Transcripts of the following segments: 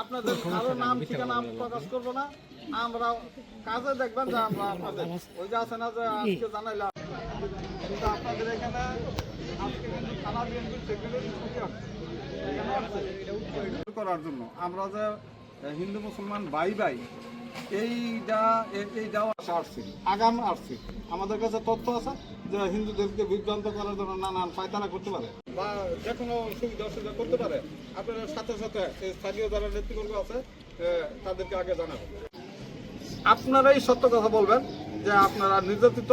আপনাদের কারও নাম, ঠিকানা প্রকাশ করব না। আমরা কাজে দেখবেন যে আমরা আপনাদের ওই যে আছে না যে আজকে জানাইলাম কিন্তু আপনাদের এখানে আজকে করার জন্য আমরা যে হিন্দু মুসলমান বাই বাই এইটা এইটাও আশা আসছি আগাম আসছি আমাদের কাছে তথ্য আছে যে হিন্দুদেরকে বিভ্রান্ত করার জন্য নানান পায়তারা করতে পারে বা যে কোনো সুবিধা অসুবিধা করতে পারে। আপনারা সাথে সাথে স্থানীয় যারা নেতৃবর্গ আছে তাদেরকে আগে জানাবেন। আপনারাই সত্য কথা বলবেন যে আপনারা নির্যাতিত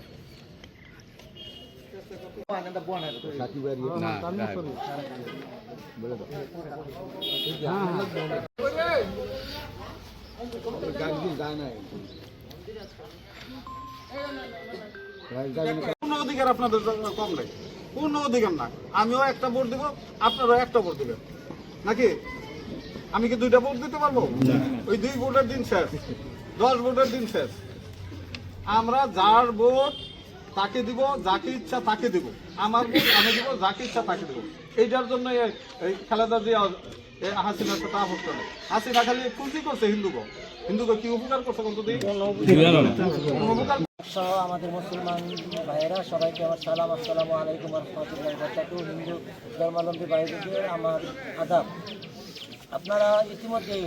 অধিকার আপনাদের কম নেই? অধিকার না আমিও একটা ভোট দিব, আপনারাও একটা ভোট দিবেন। নাকি? আমি কি দুইটা ভোট দিতে পারব? ওই দুই ভোটের দিন শেষ, দশ ভোটের দিন শেষ। আমরা যার ভোট তাকে দিব, যাকে ইচ্ছা তাকে দিব। আমার আমি দিব, যাকে ইচ্ছা তাকে দিব। এইটার জন্য এই- এই যে হাসিনার সাথে আপোষ করে হাসিনা খালি খুশি করছে হিন্দুকে হিন্দুকে কি উপকার করছে কোনো সহ আমাদের মুসলমান ভাইয়েরা, সবাইকে আমার সালাম, আসসালামু আলাইকুম রহমতুল্লাহ হিন্দু ধর্মাবলম্বী ভাইদের আমার আদাব। আপনারা ইতিমধ্যেই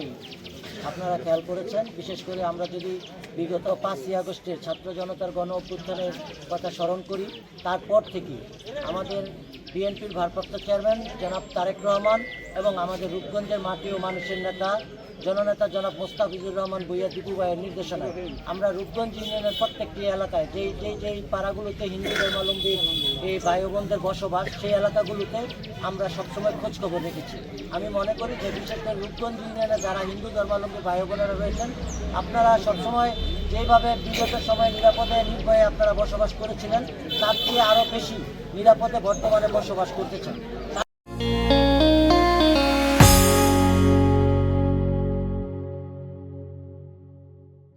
আপনারা খেয়াল করেছেন? বিশেষ করে আমরা যদি বিগত পাঁচই আগস্টের ছাত্র জনতার গণ অভ্যুত্থানের কথা স্মরণ করি, তারপর থেকে আমাদের বিএনপির ভারপ্রাপ্ত চেয়ারম্যান জনাব তারেক রহমান এবং আমাদের রূপগঞ্জের মাটি ও মানুষের নেতা, জননেতা জনাব মোস্তাফিজুর রহমান বইয়া দিবু ভাইয়ের নির্দেশনায়। আমরা রূপগঞ্জ ইউনিয়নের প্রত্যেকটি এলাকায়, যেই যেই যেই পাড়াগুলোতে হিন্দু ধর্মাবলম্বী এই ভাই বোনদের বসবাস, সেই এলাকাগুলোতে আমরা সবসময় খোঁজখবর রেখেছি। আমি মনে করি যে বিশেষ করে রূপগঞ্জ ইউনিয়নে যারা হিন্দু ধর্মাবলম্বী ভাই বোনেরা রয়েছেন, আপনারা সবসময় যেভাবে বিগত সময় নিরাপদে নির্ভয়ে আপনারা বসবাস করেছিলেন, তার চেয়ে আরও বেশি নিরাপদে বর্তমানে বসবাস করতেছেন।